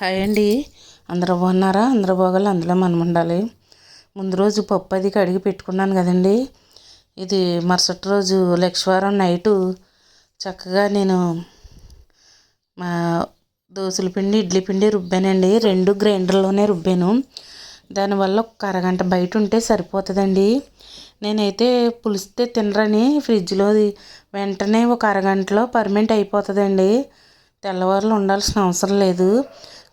Hi అండి. అందరూ బాగున్నారా? అందరూ బాగాలి అందులో మనం ఉండాలి. ముందు రోజు పప్పు అది కడిగి పెట్టుకున్నాను కదండి. ఇది మరుసటి రోజు లక్షవారం నైటు చక్కగా నేను మా దోశల పిండి ఇడ్లీ పిండి రుబ్బానండి. రెండు గ్రైండర్లోనే రుబ్బాను. దానివల్ల ఒక అరగంట బయట ఉంటే సరిపోతుందండి. నేనైతే పులిస్తే తినరని ఫ్రిడ్జ్లో వెంటనే ఒక అరగంటలో పర్మెంట్ అయిపోతుందండి. తెల్లవారులు ఉండాల్సిన అవసరం లేదు.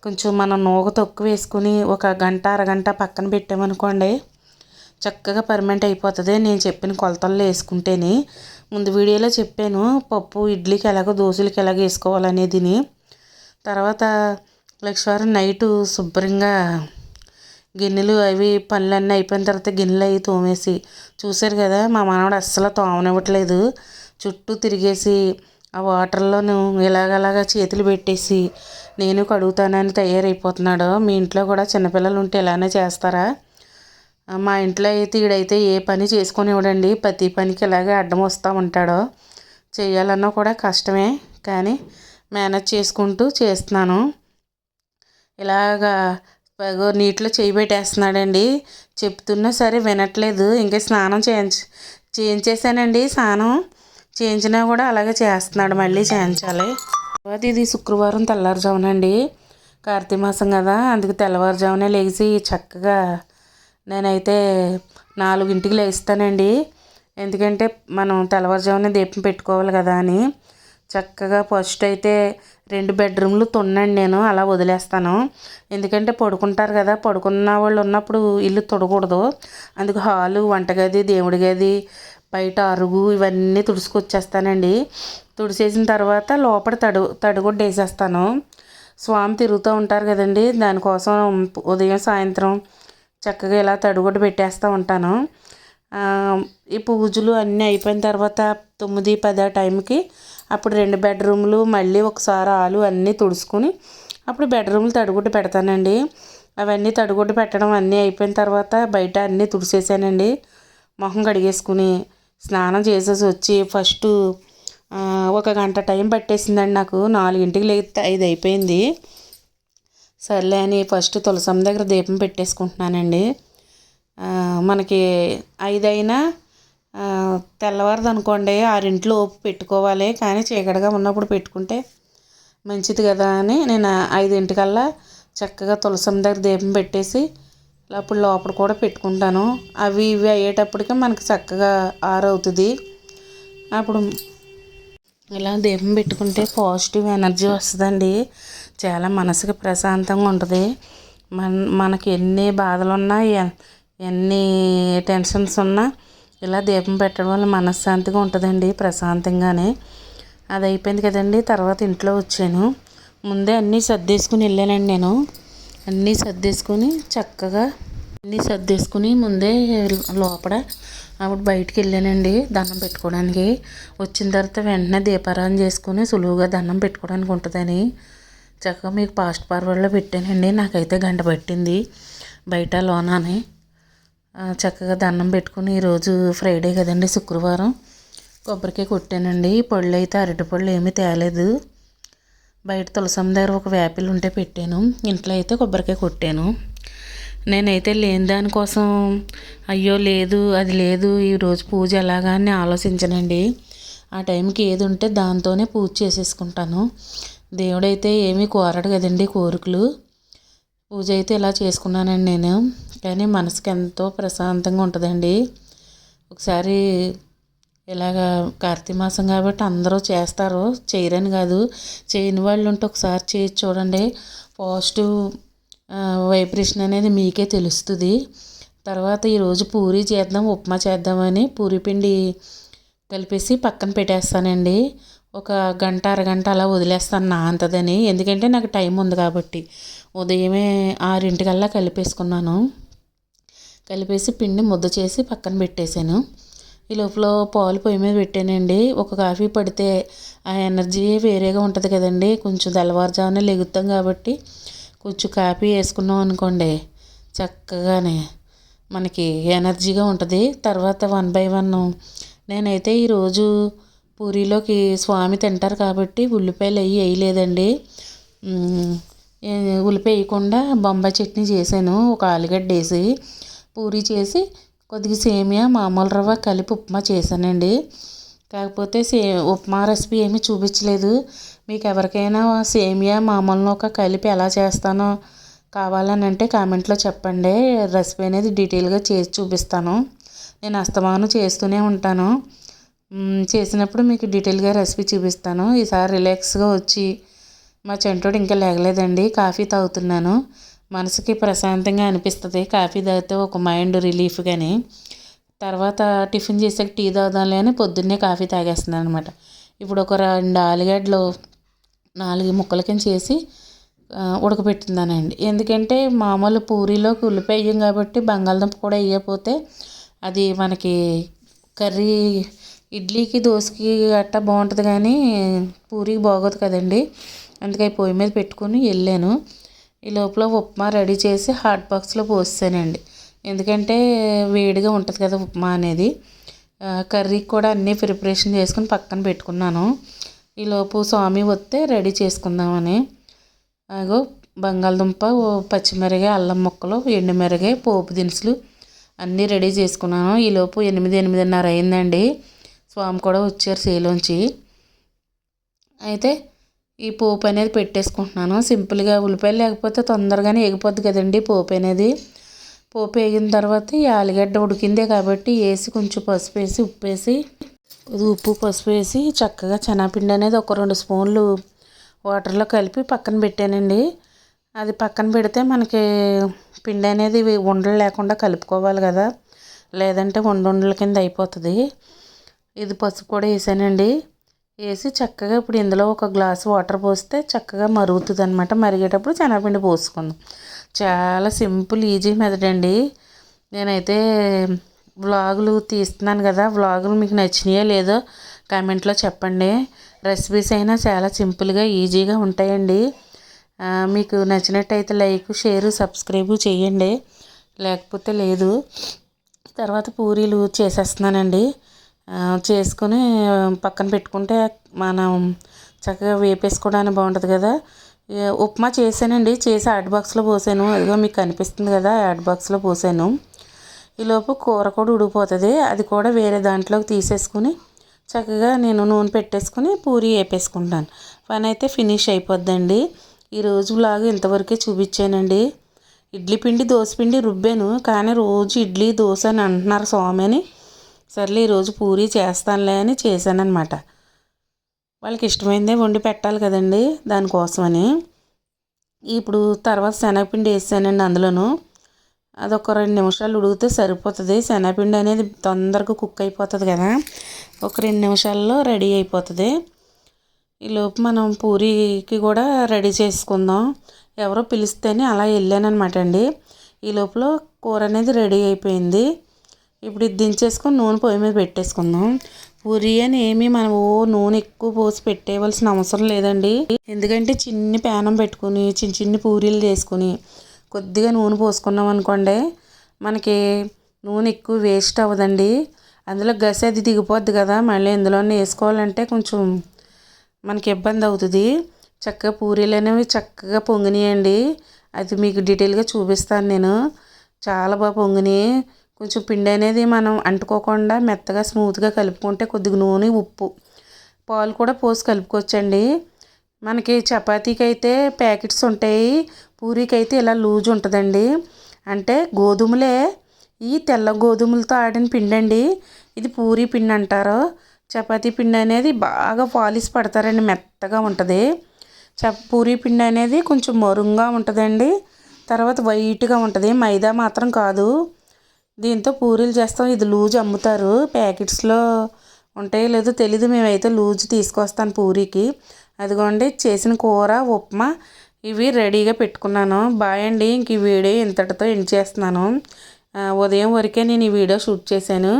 కొంచెం మనం నూగ తొక్కు వేసుకుని ఒక గంట అరగంట పక్కన పెట్టామనుకోండి చక్కగా పర్మనెంట్ అయిపోతుంది. నేను చెప్పిన కొలతల్లో వేసుకుంటేనే. ముందు వీడియోలో చెప్పాను పప్పు ఇడ్లీకి ఎలాగో దోశలకి ఎలాగ వేసుకోవాలనేదిని. తర్వాత లక్షవారం నైటు శుభ్రంగా గిన్నెలు అవి పనులన్నీ అయిపోయిన తర్వాత గిన్నెలు అవి తోమేసి చూశారు కదా మా మనవడు అస్సలు తోమనివ్వట్లేదు. చుట్టూ తిరిగేసి ఆ వాటర్లోనూ ఇలాగలాగా చేతులు పెట్టేసి నేను కడుగుతానని తయారైపోతున్నాడు మీ ఇంట్లో కూడా చిన్నపిల్లలు ఉంటే ఇలానే చేస్తారా? మా ఇంట్లో అయితే ఈడైతే ఏ పని చేసుకొని ఇవ్వడండి. ప్రతి పనికి ఇలాగే అడ్డం వస్తూ ఉంటాడు. చేయాలన్నా కూడా కష్టమే కానీ మేనేజ్ చేసుకుంటూ చేస్తున్నాను. ఇలాగా నీటిలో చేయి పెట్టేస్తున్నాడండి. చెప్తున్నా సరే వినట్లేదు. ఇంకా స్నానం చేయించ చేయించేసానండి. స్నానం చేయించినా కూడా అలాగే చేస్తున్నాడు. మళ్ళీ చేయించాలి. తర్వాత ఇది శుక్రవారం తెల్లారుజామునండి. కార్తీక మాసం కదా అందుకు తెల్లవారుజామునే లేచి చక్కగా నేనైతే నాలుగింటికి లేస్తానండి. ఎందుకంటే మనం తెల్లవారుజామునే దీపం పెట్టుకోవాలి కదా అని చక్కగా ఫస్ట్ అయితే రెండు బెడ్రూమ్లు తున్నండి నేను అలా వదిలేస్తాను. ఎందుకంటే పడుకుంటారు కదా పడుకున్న వాళ్ళు ఉన్నప్పుడు ఇల్లు తొడకూడదు. అందుకు హాలు వంటగది దేవుడి గది బయట అరుగు ఇవన్నీ తుడుచుకొచ్చేస్తానండి. తుడిచేసిన తర్వాత లోపల తడు తడిగుడ్డ వేసేస్తాను స్వామి తిరుగుతూ ఉంటారు కదండి. దానికోసం ఉదయం సాయంత్రం చక్కగా ఇలా తడిగుడ్డ పెట్టేస్తూ ఉంటాను. ఈ పూజలు అన్నీ అయిపోయిన తర్వాత తొమ్మిది పది ఆ టైంకి అప్పుడు రెండు బెడ్రూమ్లు మళ్ళీ ఒకసారి ఆలు అన్నీ తుడుచుకుని అప్పుడు బెడ్రూమ్లు తడిగుడ్డ పెడతానండి. అవన్నీ తడిగుడ్డ పెట్టడం అన్నీ అయిపోయిన తర్వాత బయట అన్నీ తుడిచేసానండి మొహం కడిగేసుకుని స్నానం చేసేసి వచ్చి ఫస్ట్ ఒక గంట టైం పట్టేసిందండి నాకు. నాలుగింటికి లేకపోతే ఐదు అయిపోయింది. సర్లే అని ఫస్ట్ తులసమ్మ దగ్గర దీపం పెట్టేసుకుంటున్నానండి. మనకి ఐదైనా తెల్లవారుది అనుకోండి ఆరింట్లో పెట్టుకోవాలి. కానీ చీకటిగా ఉన్నప్పుడు పెట్టుకుంటే మంచిది కదా అని నేను ఐదింటికల్లా చక్కగా తులసమ్మ దగ్గర దీపం పెట్టేసి అప్పుడు లోపల కూడా పెట్టుకుంటాను. అవి ఇవి అయ్యేటప్పటికి మనకి చక్కగా ఆరవుతుంది. అప్పుడు ఇలా దీపం పెట్టుకుంటే పాజిటివ్ ఎనర్జీ వస్తుందండి. చాలా మనసుకి ప్రశాంతంగా ఉంటుంది. మన మనకి ఎన్ని బాధలు ఉన్నా ఎన్ని టెన్షన్స్ ఉన్నా ఇలా దీపం పెట్టడం వల్ల మనశ్శాంతిగా ఉంటుందండి ప్రశాంతంగానే. అది అయిపోయింది కదండి తర్వాత ఇంట్లో వచ్చాను. ముందే అన్నీ సర్దేసుకుని వెళ్ళానండి నేను. అన్నీ సర్దేసుకొని చక్కగా అన్నీ సర్దేసుకుని ముందే లోపల అప్పుడు బయటికి వెళ్ళానండి దండం పెట్టుకోవడానికి. వచ్చిన తర్వాత వెంటనే దీపారాధన చేసుకుని సులువుగా దండం పెట్టుకోవడానికి ఉంటుందని చక్కగా మీకు ఫాస్ట్ ఫార్వర్డ్లో పెట్టానండి. నాకైతే గంట పట్టింది బయట లోనాని. చక్కగా దండం పెట్టుకుని ఈరోజు ఫ్రైడే కదండి శుక్రవారం. కొబ్బరికాయ కొట్టానండి. పళ్ళు అయితే అరటిపళ్ళు ఏమీ తేలేదు. బయట తులసమ్మ దగ్గర ఒక వేపిల్ ఉంటే పెట్టాను. ఇంట్లో అయితే కొబ్బరికాయ కొట్టాను. నేనైతే లేని దానికోసం అయ్యో లేదు అది లేదు ఈరోజు పూజ ఎలాగా అని ఆలోచించనండి. ఆ టైంకి ఏది ఉంటే దాంతోనే పూజ చేసేసుకుంటాను. దేవుడైతే ఏమీ కోరడు కదండి కోరికలు. పూజ అయితే ఇలా చేసుకున్నానండి నేను. కానీ మనసుకి ఎంతో ప్రశాంతంగా ఉంటుందండి. ఒకసారి ఇలాగ కార్తీక మాసం కాబట్టి అందరూ చేస్తారు. చేయరని కాదు. చేయని వాళ్ళు ఉంటే ఒకసారి చేసి చూడండి. పాజిటివ్ వైబ్రేషన్ అనేది మీకే తెలుస్తుంది. తర్వాత ఈరోజు పూరి చేద్దాం ఉప్మా చేద్దామని పూరి పిండి కలిపేసి పక్కన పెట్టేస్తానండి. ఒక గంట అరగంట అలా వదిలేస్తాను నా అంతదని. ఎందుకంటే నాకు టైం ఉంది కాబట్టి. ఉదయమే ఆరింటికల్లా కలిపేసుకున్నాను. కలిపేసి పిండి ముద్ద చేసి పక్కన పెట్టేశాను. ఈ లోపల పాలు పొయ్యి మీద పెట్టానండి. ఒక కాఫీ పడితే ఆ ఎనర్జీ వేరేగా ఉంటుంది కదండి. కొంచెం తెల్లవారుజామునే లెగుతాం కాబట్టి కొంచెం కాఫీ వేసుకున్నాం అనుకోండి చక్కగానే మనకి ఎనర్జీగా ఉంటుంది. తర్వాత వన్ బై వన్ నేనైతే ఈరోజు పూరీలోకి స్వామి తింటారు కాబట్టి ఉల్లిపాయలు అవి వేయలేదండి. ఉల్లిపాయ వేయకుండా బొంబాయి చట్నీ చేశాను. ఒక ఆలుగడ్డ వేసి పూరి చేసి కొద్దిగా సేమియా మామూలు రవ్వ కలిపి ఉప్మా చేశానండి. కాకపోతే సే ఉప్మా రెసిపీ ఏమీ చూపించలేదు. మీకు ఎవరికైనా సేమియా మామూలు ఒక కలిపి ఎలా చేస్తానో కావాలని అంటే కామెంట్లో చెప్పండి. రెసిపీ అనేది డీటెయిల్గా చేసి చూపిస్తాను. నేను అస్తమానం చేస్తూనే ఉంటాను. చేసినప్పుడు మీకు డీటెయిల్గా రెసిపీ చూపిస్తాను. ఈసారి రిలాక్స్గా వచ్చి మా చెంటోడు ఇంకా లేగలేదండి. కాఫీ తాగుతున్నాను. మనసుకి ప్రశాంతంగా అనిపిస్తుంది. కాఫీ తాగితే ఒక మైండ్ రిలీఫ్ కానీ తర్వాత టిఫిన్ చేసాక టీ తాగుదాంలే అని పొద్దున్నే కాఫీ తాగేస్తున్నాను అనమాట ఇప్పుడు ఒక రెండు ఆలుగడ్డలు నాలుగు ముక్కల కింద చేసి ఉడకబెట్టిందానండి. ఎందుకంటే మామూలు పూరీలోకి ఉల్లిపాయ వేయం కాబట్టి బంగాళదుంప కూడా వేయకపోతే అది మనకి కర్రీ ఇడ్లీకి దోశకి గట్టా బాగుంటుంది కానీ పూరికి బాగోదు కదండి. అందుకే పొయ్యి మీద పెట్టుకుని వెళ్ళాను. ఈ లోపల ఉప్మా రెడీ చేసి హాట్ బాక్స్లో పోసానండి ఎందుకంటే వేడిగా ఉంటుంది కదా ఉప్మా అనేది. కర్రీకి కూడా అన్నీ ప్రిపరేషన్ చేసుకుని పక్కన పెట్టుకున్నాను. ఈ లోపు స్వామి వస్తే రెడీ చేసుకుందామని. అగో బంగాళదుంప పచ్చిమిరగాయ అల్లం ముక్కలు ఎండుమిరగాయ పోపు దినుసులు అన్నీ రెడీ చేసుకున్నాను. ఈలోపు ఎనిమిది ఎనిమిదిన్నర అయిందండి. స్వామి కూడా వచ్చారు సేలోంచి. అయితే ఈ పోపు అనేది పెట్టేసుకుంటున్నాను. సింపుల్గా ఉల్లిపాయలు లేకపోతే తొందరగానే ఎగిపోద్ది కదండి పోపు అనేది. పోపు వేగిన తర్వాత ఈ ఆలుగడ్డ ఉడికిందే కాబట్టి వేసి కొంచెం పసుపు వేసి ఉప్పు వేసి ఉప్పు పసుపు వేసి చక్కగా శనగపిండి అనేది ఒక రెండు స్పూన్లు వాటర్లో కలిపి పక్కన పెట్టానండి. అది పక్కన పెడితే మనకి పిండి అనేది ఉండలు లేకుండా కలుపుకోవాలి కదా. లేదంటే ఉండల కింద అయిపోతుంది. ఇది పసుపు కూడా వేసానండి. వేసి చక్కగా ఇప్పుడు ఇందులో ఒక గ్లాస్ వాటర్ పోస్తే చక్కగా మరుగుతుంది అనమాట మరిగేటప్పుడు శనగపిండి పోసుకుందాం. చాలా సింపుల్ ఈజీ మెథడ్ అండి. నేనైతే వ్లాగులు తీస్తున్నాను కదా వ్లాగులు మీకు నచ్చినాయో లేదో కామెంట్లో చెప్పండి. రెసిపీస్ అయినా చాలా సింపుల్గా ఈజీగా ఉంటాయండి. మీకు నచ్చినట్టయితే లైక్ షేర్ సబ్స్క్రైబ్ చేయండి. లేకపోతే లేదు. తర్వాత పూరీలు చేసేస్తున్నానండి. చేసుకొని పక్కన పెట్టుకుంటే మనం చక్కగా వేపేసుకోవడానికి బాగుంటుంది కదా. ఉప్మా చేశానండి. చేసి యాడ్ బాక్స్లో పోసాను. అదిగో మీకు కనిపిస్తుంది కదా యాడ్ బాక్స్లో పోసాను. ఈలోపు కూర కూడా ఉడికిపోతుంది. అది కూడా వేరే దాంట్లోకి తీసేసుకుని చక్కగా నేను నూనె పెట్టేసుకుని పూరి వేపేసుకుంటాను. పని అయితే ఫినిష్ అయిపోద్దండి. ఈరోజు లాగా ఇంతవరకే చూపించానండి. ఇడ్లీ పిండి దోశ పిండి రుబ్బాను. కానీ రోజు ఇడ్లీ దోశ అని అంటున్నారు స్వామి అని. సర్లే ఈరోజు పూరి చేస్తానులే అని చేశానన్నమాట. వాళ్ళకి ఇష్టమైందే వండి పెట్టాలి కదండి దానికోసమని. ఇప్పుడు తర్వాత శనగపిండి వేసానండి అందులోను. అదొక రెండు నిమిషాలు ఉడికితే సరిపోతుంది. శనగపిండి అనేది తొందరగా కుక్ అయిపోతుంది కదా. ఒక రెండు నిమిషాల్లో రెడీ అయిపోతుంది. ఈలోపు మనం పూరీకి కూడా రెడీ చేసుకుందాం. ఎవరో పిలిస్తేనే అలా వెళ్ళానమాట అండి. ఈ లోపల కూర అనేది రెడీ అయిపోయింది. ఇప్పుడు ఇది దించేసుకొని నూనె పొయ్యి మీద పెట్టేసుకుందాం. పూరి అని ఏమి మనం ఓ నూనె ఎక్కువ పోసి పెట్టేయవలసిన అవసరం లేదండి. ఎందుకంటే చిన్ని పేనం పెట్టుకుని చిన్న చిన్ని పూరీలు చేసుకుని కొద్దిగా నూనె పోసుకున్నాం అనుకోండి మనకి నూనె ఎక్కువ వేస్ట్ అవ్వదండి. అందులో గస అది దిగిపోద్ది కదా మళ్ళీ ఇందులోనే వేసుకోవాలంటే కొంచెం మనకి ఇబ్బంది అవుతుంది. చక్కగా పూరీలు అనేవి చక్కగా పొంగినాయండి. అది మీకు డీటెయిల్గా చూపిస్తాను నేను. చాలా బాగా పొంగినాయి. కొంచెం పిండి అనేది మనం అంటుకోకుండా మెత్తగా స్మూత్గా కలుపుకుంటే కొద్దిగా నూనె ఉప్పు పాలు కూడా పోసి కలుపుకోవచ్చండి. మనకి చపాతీకి అయితే ప్యాకెట్స్ ఉంటాయి పూరీకి అయితే ఇలా లూజ్ ఉంటుందండి. అంటే గోధుమలే ఈ తెల్ల గోధుమలతో ఆడిన పిండి అండి ఇది పూరీ పిండి అంటారు. చపాతీ పిండి అనేది బాగా పాలిష్ పడతారండి మెత్తగా ఉంటుంది. చ పూరీ పిండి అనేది కొంచెం మరుంగా ఉంటుందండి. తర్వాత వైట్గా ఉంటుంది మైదా మాత్రం కాదు. దీంతో పూరీలు చేస్తాం. ఇది లూజ్ అమ్ముతారు. ప్యాకెట్స్లో ఉంటాయో లేదో తెలీదు. మేమైతే లూజ్ తీసుకొస్తాను పూరీకి. అదిగోండి చేసిన కూర ఉప్మా ఇవి రెడీగా పెట్టుకున్నాను. బాయ్ అండి. ఇంక ఈ వీడియో ఇంతటితో ఎండ్ చేస్తున్నాను. ఉదయం వరకే నేను ఈ వీడియో షూట్ చేశాను.